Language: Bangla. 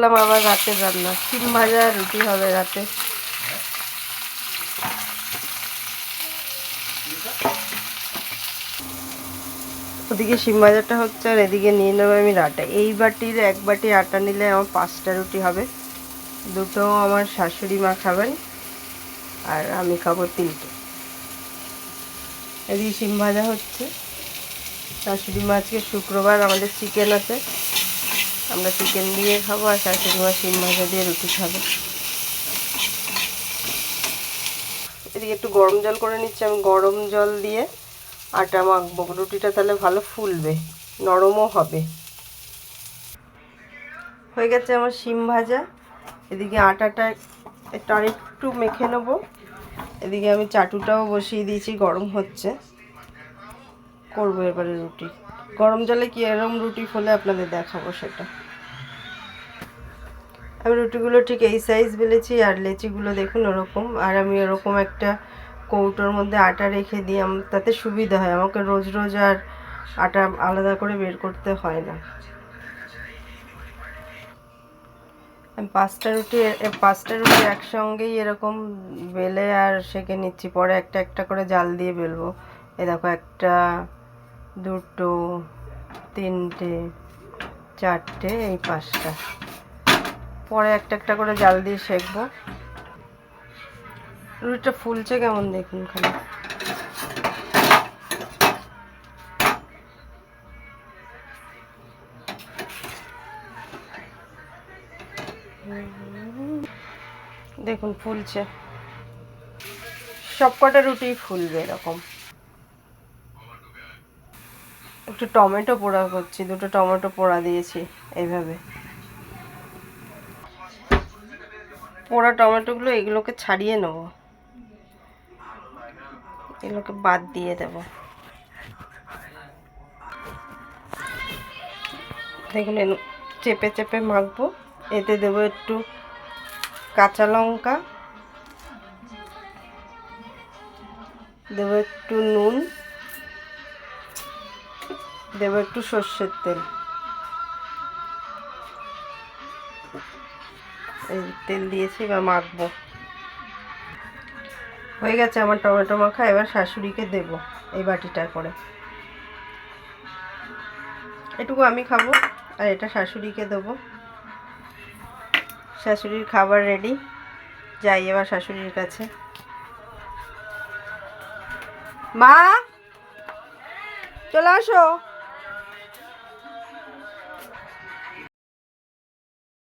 বললাম আবার রাতে রান্না। সিম ভাজা, রুটি হবে রাতে। ওদিকে সিম ভাজাটা হচ্ছে আর এদিকে নিয়ে নেব আমি আটা এই বাটির এক বাটি আটা নিলে আমার পাঁচটা রুটি হবে। দুটো আমার শাশুড়ি মা খাবেন আর আমি খাব তিনটে। এদিকে সিম ভাজা হচ্ছে। শাশুড়ি মা আজকে শুক্রবার আমাদের চিকেন আছে। আমরা চিকেন দিয়ে খাব আর শাশুড়ি মা শিম ভাজা দিয়ে রুটি খাব। এদিকে একটু গরম জল করে নিচ্ছি, আমি গরম জল দিয়ে আটা মাখবো। রুটিটা তাহলে ভালো ফুলবে, নরমও হবে। হয়ে গেছে আমার শিম ভাজা। এদিকে আটাটা একটু আর একটু মেখে নেব। এদিকে আমি চাটুটাও বসিয়ে দিয়েছি, গরম হচ্ছে। করব এবারে রুটি। গরম জলে কি এরম রুটি ফলে আপনাদের দেখাবো সেটা? আমি রুটিগুলো ঠিক এই সাইজ বেলেছি আর লেচিগুলো দেখুন ওরকম। আর আমি ওরকম একটা কৌটোর মধ্যে আটা রেখে দিই তাতে সুবিধা হয়। আমাকে রোজ রোজ আর আটা আলাদা করে বের করতে হয় না। আমি পাঁচটা রুটি পাঁচটা রুটি একসঙ্গেই এরকম বেলে আর সেঁকে নিচ্ছি। পরে একটা একটা করে জাল দিয়ে বেলবো। এ দেখো একটা দুটো, তিনটে, চারটে, এই পাঁচটা। পরে একটা একটা করে জাল দিয়ে সেঁকবো। রুটিটা ফুলছে কেমন দেখুন খালি। দেখুন ফুলছে। সব কটা রুটি ফুলবে এরকম। একটু টমেটো পোড়া করছি, দুটো টমেটো পোড়া দিয়েছি এইভাবে। পোড়া টমেটোগুলো এগুলোকে ছাড়িয়ে নেব। এগুলোকে বাদ দিয়ে দেব। দেখুন চেপে চেপে মাখবো। এতে দেবো একটু কাঁচা লঙ্কা। দেবো একটু নুন। দেবো একটু সর্ষের তেল। এই তেল দিয়েছি, এবার মাখবো। হয়ে গেছে আমার টমেটো মাখা, এবার শাশুড়িকে দেব এই বাটিটা করে এটুকু আমি খাব, আর এটা শাশুড়িকে দেবো। শাশুড়ির খাবার রেডি, যাই এবার শাশুড়ির কাছে। মা! চলে আসো।